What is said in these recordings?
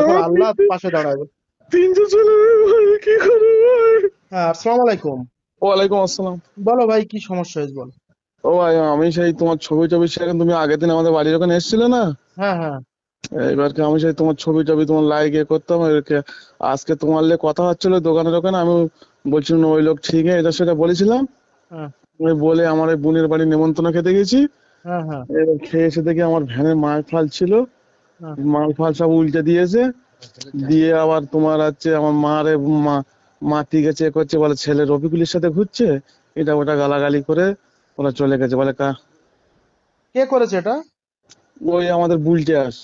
তখন আল্লাহ পাশে দাঁড়াবে। ছেলে ভাই কি করব ভাই? হ্যাঁ আসসালামু আলাইকুম। ওয়ালাইকুম আসসালাম। বলো ভাই কি সমস্যা হয়েছে বলো। ও ভাই আমি সেই তোমার ছবি টবি তুমি আগের দিন আমাদের বাড়ির ওখানে এসেছিলে না? হ্যাঁ হ্যাঁ। এবার কি আমি সেই তোমার ছবি টবি তোমার লাইক এ করতাম আজকে তোমার লে কথা হচ্ছিল দোকানে দোকানে আমি বলছিলাম ওই লোক ঠিক এটা সেটা বলেছিলাম। হ্যাঁ। বলে আমার বোনের বাড়ি নেমন্তন্ন খেতে গেছি। হ্যাঁ হ্যাঁ। এবার খেয়ে এসে দেখি আমার ভ্যানের মাল ফাল ছিল। মাল ফাল সব উল্টে দিয়েছে। দিয়ে আবার তোমার হচ্ছে আমার মারে মা মা ঠিক আছে এ করছে বলে ছেলে রফিকুলের সাথে ঘুরছে। এটা ওটা গালাগালি করে ওরা চলে গেছে বলে কা কে করেছে এটা? ওই আমাদের বুলটে আস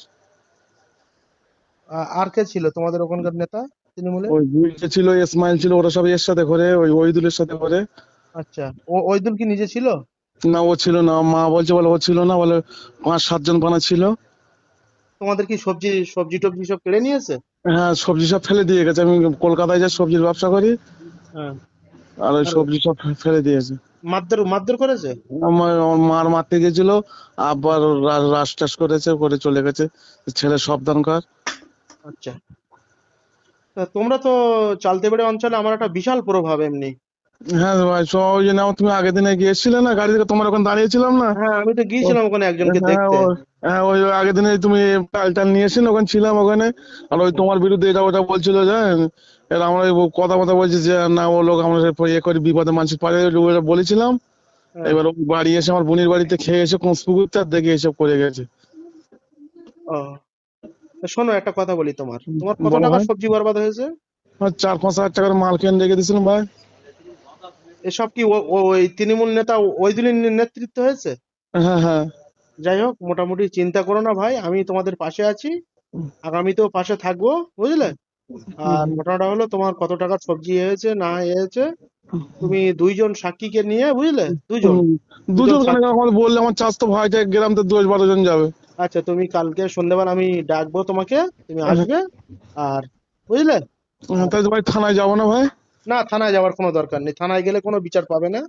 আর কে ছিল তোমাদের ওখানকার নেতা তৃণমূলে ওই বুলটে ছিল ইসমাইল ছিল ওরা সব এর সাথে করে ওই ওইদুলের সাথে করে আচ্ছা ও ওইদুল কি নিজে ছিল? না ও ছিল না মা বলছে বলে ও ছিল না বলে পাঁচ সাতজন পানা ছিল। তোমাদের কি সবজি সবজি টবজি সব কেড়ে নিয়েছে? হ্যাঁ সবজি সব ফেলে দিয়ে গেছে। আমি কলকাতায় যা সবজির ব্যবসা করি হ্যাঁ। আর ওই সবজি সব ফেলে দিয়েছে মারধর মারধর করেছে? আমার মার মারতে গেছিল আবার রা- রাশ টাস করেছে করে চলে গেছে। ছেলে সাবধান কর। আচ্ছা। তা তোমরা তো চালতে বেড়ে অঞ্চলে আমার একটা বিশাল প্রভাব এমনি। হ্যাঁ ভাই সব ওই জন্য তুমি আগের দিনে গিয়েছিলে না গাড়ি থেকে তোমার ওখানে দাঁড়িয়েছিলাম না? হ্যাঁ আমি তো গিয়েছিলাম ওখানে একজনকে হ্যাঁ দেখতে। হ্যাঁ ওই ওই আগের দিনে তুমি টাল টাল নিয়েছিলে ওখানে ছিলাম ওখানে। আর ওই তোমার বিরুদ্ধে এটা ওটা বলছিল জানেন? এর আমরা কথা কথা বলছি যে না ও লোক আমরা ইয়ে করে বিপদে মানুষ পারে বলেছিলাম। হ্যাঁ। এবার ও বাড়ি এসে আমার বোনের বাড়িতে খেয়ে এসে কোঁচপুকুরতে আর দেখে এসব করে গেছে। ও। শোনো একটা কথা বলি তোমার। তোমার কত টাকা সবজি বরবাদ হয়েছে? চার পাঁচ হাজার টাকার মাল কিনে রেখে দিয়েছিলাম ভাই। এসব কি ওই তৃণমূল নেতা ওইদুলের নেতৃত্ব হয়েছে? হ্যাঁ হ্যাঁ। যাই হোক মোটামুটি চিন্তা করো না ভাই আমি তোমাদের পাশে আছি। আগামীতেও পাশে থাকব বুঝলে? আর ঘটনাটা হলো তোমার কত টাকার সবজি হয়েছে না হয়েছে? তুমি দুইজন সাক্ষীকে নিয়ে বুঝলে? দুজন। দুজন আমার বললে আমার চাষ তো গ্রাম তো দশ বারো জন যাবে। আচ্ছা তুমি কালকে সন্ধ্যেবেলা আমি ডাকবো তোমাকে তুমি আসবে আর বুঝলে? হ্যাঁ, তাই তো ভাই থানায় যাব না ভাই? না থানায় যাওয়ার কোনো দরকার নেই। থানায় গেলে কোনো বিচার পাবে না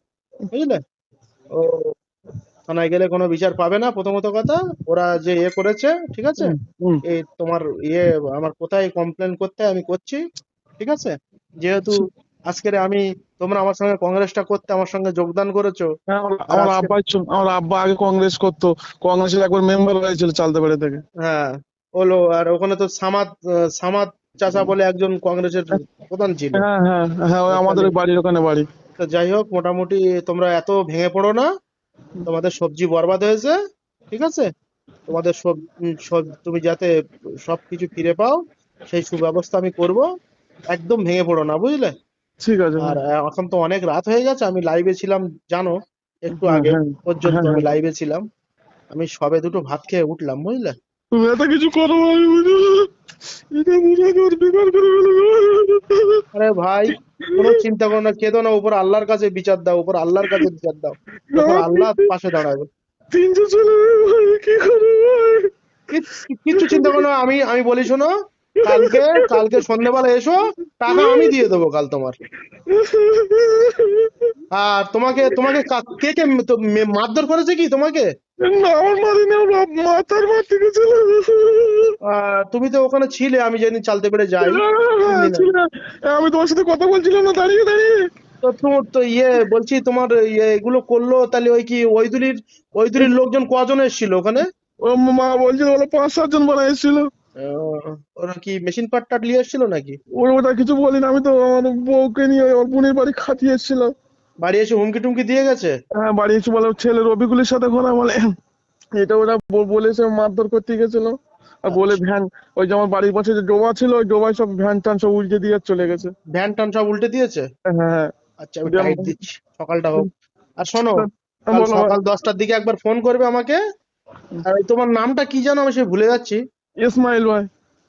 বুঝলে? ও থানায় গেলে কোনো বিচার পাবে না প্রথমত কথা। ওরা যে ইয়ে করেছে ঠিক আছে? এই তোমার ইয়ে আমার কোথায় কমপ্লেন করতে আমি করছি ঠিক আছে? যেহেতু আজকের আমি তোমরা আমার সঙ্গে কংগ্রেসটা করতে আমার সঙ্গে যোগদান করেছ। হ্যাঁ, আমার- আব্বা আমার আব্বা আগে কংগ্রেস করতো। কংগ্রেসের একবার মেম্বার হয়েছিল চালতে বেড়ে থেকে। হ্যাঁ হলো আর ওখানে তো সামাদ সামাদ চাচা বলে একজন কংগ্রেসের প্রধান ছিল। হ্যাঁ হ্যাঁ হ্যাঁ আমাদের বাড়ির ওখানে বাড়ি। তো যাই হোক মোটামুটি তোমরা এত ভেঙে পড়ো না। তোমাদের সবজি বরবাদ হয়েছে ঠিক আছে? তোমাদের সব সব- তুমি যাতে সবকিছু ফিরে পাও সেই সুব্যবস্থা আমি করব। একদম ভেঙে পড়ো না বুঝলে? ঠিক আছে আর এখন তো অনেক রাত হয়ে গেছে আমি লাইভে ছিলাম জানো? একটু হ্যাঁ, আগে হ্যাঁ, পর্যন্ত হ্যাঁ, আমি। লাইভে ছিলাম। আমি সবে দুটো ভাত খেয়ে উঠলাম বুঝলে? তুমি এত কিছু করো। আরে ভাই কোনো চিন্তা করো না কেঁদো না উপর আল্লাহর কাছে বিচার দাও উপর আল্লাহর কাছে বিচার দাও। উপর আল্লাহ পাশে দাঁড়াবে। তিনশো ছেলে ভাই কি করব কিচ্ছু চিন্তা করো না আমি আমি বলি শোনো কালকে কালকে সন্ধ্যেবেলা এসো টাকা আমি দিয়ে দেবো কাল তোমার। আর তোমাকে তোমাকে কে কে মারধর করেছে কি তোমাকে? না আমার মারি আমার মাথার গেছিল আহ, তুমি তো ওখানে ছিলে আমি যেদিন চালতে পেরে যাই। আমি তোমার সাথে কথা বলছিলাম না দাঁড়িয়ে দাঁড়িয়ে। তো তোমার তো ইয়ে বলছি তোমার ইয়ে এগুলো করল তাহলে ওই কি ওইদুলির ওইদুলির লোকজন কজন এসেছিল ওখানে? ও মা বলছিল বলে পাঁচ সাতজন বানা এসেছিল। আহ, ওরা কি মেশিন পাট টাট নিয়ে এসেছিল নাকি? ওর ওটা কিছু বলিনি আমি তো আমার বউকে নিয়ে ওর বোনের বাড়ি খাটিয়ে এসেছিলাম বাড়ি এসে হুমকি টুমকি দিয়ে গেছে? হ্যাঁ বাড়ি এসে বলে ছেলে রবিকুলের সাথে ঘোরা বলে এটা ওরা বলেছে মারধর করতে গেছিল। বলে ভ্যান ওই যে আমার বাড়ির পাশে যে ডোবা ছিল ওই ডোবায় সব ভ্যান ট্যান সব উল্টে দিয়ে চলে গেছে। ভ্যান ট্যান সব উল্টে দিয়েছে? হ্যাঁ হ্যাঁ আচ্ছা আমি টাইট দিচ্ছি। সকালটা হোক। আর শোনো সকাল দশটার দিকে একবার ফোন করবে আমাকে। আর তোমার নামটা কি জানো? আমি সে ভুলে যাচ্ছি। ইসমাইল ভাই।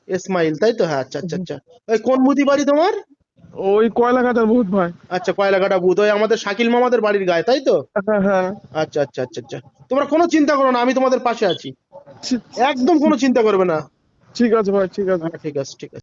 ইসমাইল তাই তো? হ্যাঁ আচ্ছা আচ্ছা আচ্ছা। ওই কোন বুধি বাড়ি তোমার? ওই কয়লা কাটার ভূত ভাই। আচ্ছা কয়লাকাটা বুধ। ওই আমাদের শাকিল মামাদের বাড়ির গায়ে তাই তো? হ্যাঁ হ্যাঁ। আচ্ছা আচ্ছা আচ্ছা আচ্ছা। তোমরা কোনো চিন্তা করো না আমি তোমাদের পাশে আছি। একদম কোনো চিন্তা করবে না। ঠিক আছে ভাই ঠিক আছে। হ্যাঁ, ঠিক আছে ঠিক আছে।